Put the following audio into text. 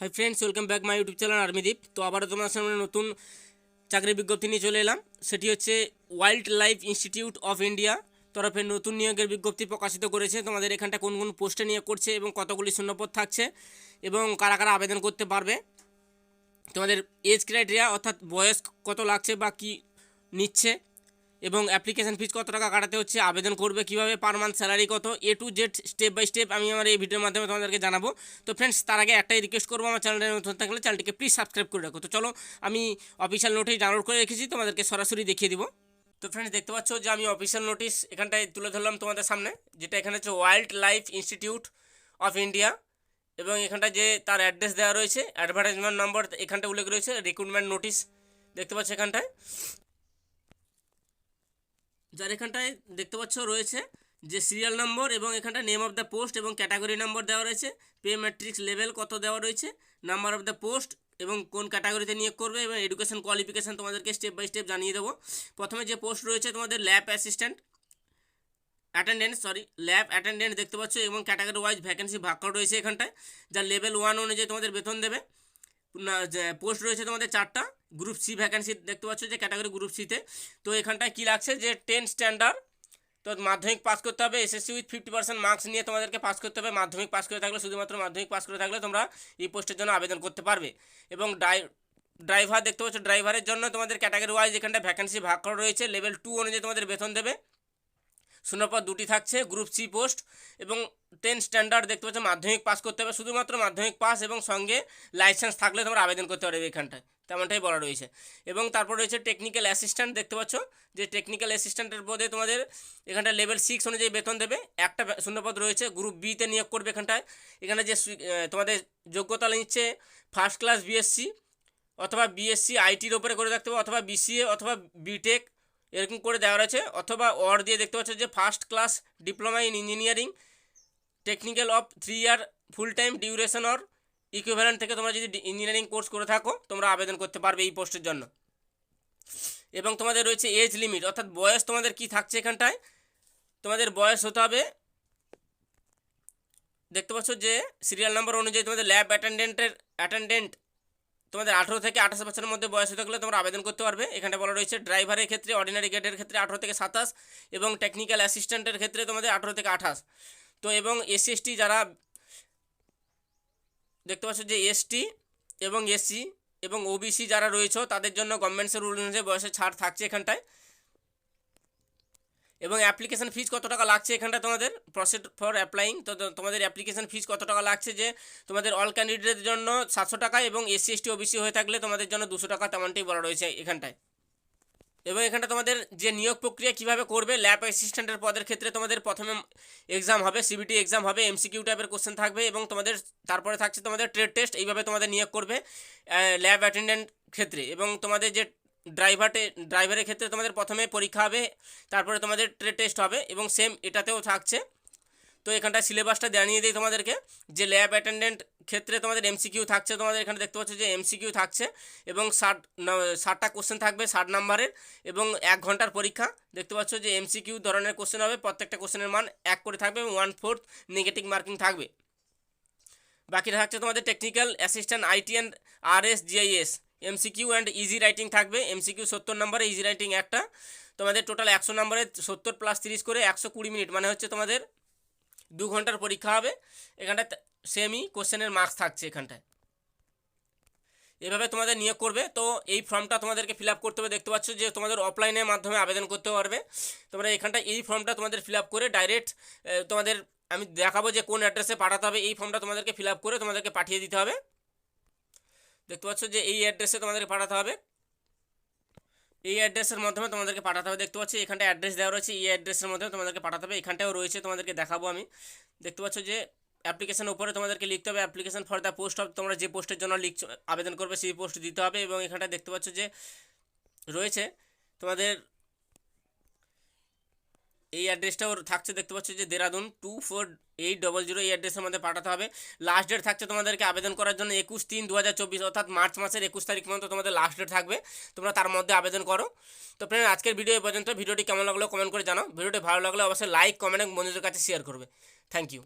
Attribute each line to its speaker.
Speaker 1: Hi friends welcome back my YouTube channel Armideep তো আবারও তোমার সামনে নতুন চাকরির বিজ্ঞপ্তি নিয়ে চলে এলাম। সেটি হচ্ছে wildlife institute of India তরফে নতুন নিয়োগের বিজ্ঞপ্তি প্রকাশিত করেছে। তোমাদের এখানটা কোন কোন পোস্টে নিয়োগ করছে এবং কতগুলি শূন্যপদ থাকছে এবং কারা কারা আবেদন করতে পারবে। তোমাদের এজ ক্রাইটেরিয়া অর্থাৎ বয়স কত লাগছে বা কি নিচ্ছে এবং অ্যাপ্লিকেশন ফিজ কত টাকা কাটাতে হচ্ছে, আবেদন করবে কীভাবে পার মান্থ স্যালারি কত A to Z step by step আমি আমার এই ভিডিওর মাধ্যমে তোমাদেরকে জানাব। তো ফ্রেন্ডস তার আগে একটাই রিকোয়েস্ট করব আমার চ্যানেলের নতুন থাকলে চ্যানেলটিকে প্লিজ সাবস্ক্রাইব করে রাখো। তো চলো, আমি অফিসিয়াল নোটিশ ডাউনলোড করে রেখেছি, তোমাদেরকে সরাসরি দেখিয়ে দিব। তো ফ্রেন্ডস দেখতে পাচ্ছ যে আমি অফিসিয়াল নোটিশ এখানটায় তুলে ধরলাম তোমাদের সামনে, যেটা এখানে হচ্ছে wildlife institute of India এবং এখানটা যে তার অ্যাড্রেস দেওয়া রয়েছে অ্যাডভার্টাইজমেন্ট নম্বর এখানটা উল্লেখ রয়েছে রিক্রুটমেন্ট নোটিশ দেখতে পাচ্ছ এখানটায়। যার এখানটায় দেখতে পাচ্ছ রয়েছে যে সিরিয়াল নম্বর এবং এখানটা নেম অফ দ্য পোস্ট এবং ক্যাটাগরি নম্বর দেওয়া রয়েছে পে ম্যাট্রিক্স লেভেল কত দেওয়া রয়েছে নাম্বার অফ দ্য পোস্ট এবং কোন ক্যাটাগরিতে নিয়োগ করবে এবং এডুকেশন কোয়ালিফিকেশান তোমাদেরকে স্টেপ বাই স্টেপ জানিয়ে দেবো। প্রথমে যে পোস্ট রয়েছে তোমাদের lab assistant attendance sorry lab attendant দেখতে পাচ্ছ এবং ক্যাটাগরি ওয়াইজ ভ্যাকেন্সি ভাগ করা রয়েছে এখানটায়, যা লেভেল ওয়ান অনুযায়ী তোমাদের বেতন দেবে। পোস্ট রয়েছে তোমাদের চারটা গ্রুপ সি ভ্যাকেন্সি দেখতে পাচ্ছ যে ক্যাটাগরি গ্রুপ সিতে তো। এখানটায় কী লাগছে? যে টেন স্ট্যান্ডার্ড তো মাধ্যমিক পাস করতে হবে SSC with fifty percent marks নিয়ে তোমাদেরকে পাস করতে হবে। মাধ্যমিক পাস করে থাকলে, শুধুমাত্র মাধ্যমিক পাস করে থাকলে তোমরা এই পোস্টের জন্য আবেদন করতে পারবে। এবং ডাই ড্রাইভার দেখতে পাচ্ছ ড্রাইভারের জন্য তোমাদের ক্যাটাগরি ওয়াইজ এখানটা ভ্যাকেন্সি ভাগ করা রয়েছে। লেভেল টু অনুযায়ী তোমাদের বেতন দেবে। শূন্যপদ দুটি থাকছে গ্রুপ সি পোস্ট এবং টেন স্ট্যান্ডার্ড দেখতে পাচ্ছ, মাধ্যমিক পাস করতে হবে। শুধুমাত্র মাধ্যমিক পাস এবং সঙ্গে লাইসেন্স থাকলে তোমরা আবেদন করতে পারবে এখানটায়। তেমনটাই বলা রয়েছে। এবং তারপর রয়েছে টেকনিক্যাল অ্যাসিস্ট্যান্ট দেখতে পাচ্ছ, যে টেকনিক্যাল অ্যাসিস্ট্যান্টের পদে তোমাদের এখানটা লেভেল সিক্স অনুযায়ী বেতন দেবে। একটা শূন্যপদ রয়েছে গ্রুপ বিতে নিয়োগ করবে এখানটায়। এখানে যে তোমাদের যোগ্যতা নিচ্ছে ফার্স্ট ক্লাস বিএসসি অথবা বিএসসি আইটির ওপরে করে রাখতে হবে, অথবা বিসিএ অথবা বিটেক এরকম করে দেওয়া রয়েছে, অথবা অর দিয়ে দেখতে পাচ্ছ যে first class diploma in engineering technical of three year full time duration or equivalent থেকে তোমরা যদি ইঞ্জিনিয়ারিং কোর্স করে থাকো, তোমরা আবেদন করতে পারবে এই পোস্টের জন্য। এবং তোমাদের রয়েছে এজ লিমিট অর্থাৎ বয়স তোমাদের কি থাকছে এখানটায়? তোমাদের বয়স হতে হবে, দেখতে পাচ্ছ যে সিরিয়াল নাম্বার অনুযায়ী তোমাদের ল্যাব অ্যাটেন্ডেন্টের অ্যাটেন্ডেন্ট তোমাদের আঠেরো থেকে আঠাশ বছরের মধ্যে বয়স হতে গেলে তোমরা আবেদন করতে পারবে। এখানে বলা রয়েছে ড্রাইভারের ক্ষেত্রে অর্ডিনারি গেটের ক্ষেত্রে আঠেরো থেকে সাতাশ এবং টেকনিক্যাল অ্যাসিস্ট্যান্টের ক্ষেত্রে তোমাদের আঠেরো থেকে আঠাশ। তো এবং এসসি এসটি যারা, দেখতে পাচ্ছ যে এসটি এবং এসসি এবং ওবিসি যারা রয়েছে, তাদের জন্য গভর্নমেন্টসের রুল অনুযায়ী বয়সের ছাড় থাকছে এখানটায়। এবং অ্যাপ্লিকেশন ফিজ কত টাকা লাগছে এখানটা তোমাদের? প্রসেড ফর অ্যাপ্লাইং তো তো তোমাদের অ্যাপ্লিকেশন ফিজ কত টাকা লাগছে যে তোমাদের অল ক্যান্ডিডেটের জন্য সাতশো টাকা এবং এসসি এসটি ওবিসি হয়ে থাকলে তোমাদের জন্য দুশো টাকা তেমনটাই বলা রয়েছে এখানটায়। এবং এখানটা তোমাদের যে নিয়োগ প্রক্রিয়া কীভাবে করবে ল্যাব অ্যাসিস্ট্যান্টের পদের ক্ষেত্রে তোমাদের প্রথমে এক্সাম হবে সিবিটি এক্সাম হবে এমসিকিউ টাইপের কোশ্চেন থাকবে এবং তোমাদের তারপরে থাকছে তোমাদের ট্রেড টেস্ট এইভাবে তোমাদের নিয়োগ করবে ল্যাব অ্যাটেন্ডেন্ট ক্ষেত্রে। এবং তোমাদের যে ড্রাইভারে ড্রাইভারের ক্ষেত্রে তোমাদের প্রথমে পরীক্ষা হবে, তারপরে তোমাদের টেস্ট হবে এবং সেম এটাতেও থাকছে। তো এখানটা সিলেবাসটা জানিয়ে দিই তোমাদেরকে, যে ল্যাব অ্যাটেন্ডেন্ট ক্ষেত্রে তোমাদের এমসিকিউ থাকছে, তোমাদের এখানে দেখতে পাচ্ছ যে এমসিকিউ থাকছে এবং ষাট ষাটটা কোশ্চেন থাকবে ষাট নাম্বারের এবং এক ঘণ্টার পরীক্ষা। দেখতে পাচ্ছ যে এমসিকিউ ধরনের কোশ্চেন হবে, প্রত্যেকটা কোশ্চেনের মান এক করে থাকবে এবং ওয়ান ফোর্থ নেগেটিভ মার্কিং থাকবে। বাকিটা থাকছে তোমাদের technical assistant IT and R S GIS. MCQ and easy writing থাকবে। এমসিকিউ সত্তর নম্বরে ইজি রাইটিং একটা। তোমাদের টোটাল একশো নম্বরে, সত্তর প্লাস তিরিশ করে একশো কুড়ি মিনিট। মানে হচ্ছে তোমাদের দু ঘণ্টার পরীক্ষা হবে। এখানটায় সেমই কোশ্চেনের মার্কস থাকছে এখানটায়। এভাবে তোমাদের নিয়োগ করবে। তো এই ফর্মটা তোমাদেরকে ফিল করতে হবে। দেখতে পাচ্ছ যে তোমাদের অফলাইনের মাধ্যমে আবেদন করতে পারবে। তোমরা এখানটা এই ফর্মটা তোমাদের ফিল করে ডাইরেক্ট তোমাদের আমি দেখাবো যে কোন অ্যাড্রেসে পাঠাতে হবে। এই ফর্মটা তোমাদেরকে ফিল করে তোমাদেরকে পাঠিয়ে দিতে হবে। দেখতে পাচ্ছ যে এই অ্যাড্রেসে তোমাদেরকে পাঠাতে হবে। এই অ্যাড্রেসের মাধ্যমে তোমাদেরকে পাঠাতে হবে। দেখতে পাচ্ছি এখানটা অ্যাড্রেস দেওয়া রয়েছে। এই অ্যাড্রেসের মাধ্যমে তোমাদেরকে পাঠাতে হবে। এখানটাও রয়েছে, তোমাদেরকে দেখাবো আমি। দেখতে পাচ্ছ যে অ্যাপ্লিকেশন উপরে তোমাদেরকে লিখতে হবে application for the post of তোমরা যে পোস্টের জন্য লিখছো, আবেদন করবে সেই পোস্ট দিতে হবে এবং এখানটা দেখতে পাচ্ছ যে রয়েছে তোমাদের এই অ্যাড্রেসটাও থাকছে, দেখতে পাচ্ছ যে Dehradun two four eight double zero এই অ্যাড্রেসের মধ্যে পাঠাতে হবে। লাস্ট ডেট থাকছে তোমাদেরকে আবেদন করার জন্য একুশ তিন দু হাজার চব্বিশ, অর্থাৎ মার্চ মাসের একুশ তারিখ পর্যন্ত তোমাদের লাস্ট ডেট থাকবে। তোমরা তার মধ্যে আবেদন করো। তো ফ্রেন্ড আজকের ভিডিও পর্যন্ত। ভিডিওটি কেমন লাগল কমেন্ট করে জানাও। ভিডিওটি ভালো লাগলে অবশ্যই লাইক কমেন্ট এবং বন্ধুদের কাছে শেয়ার করবে। Thank you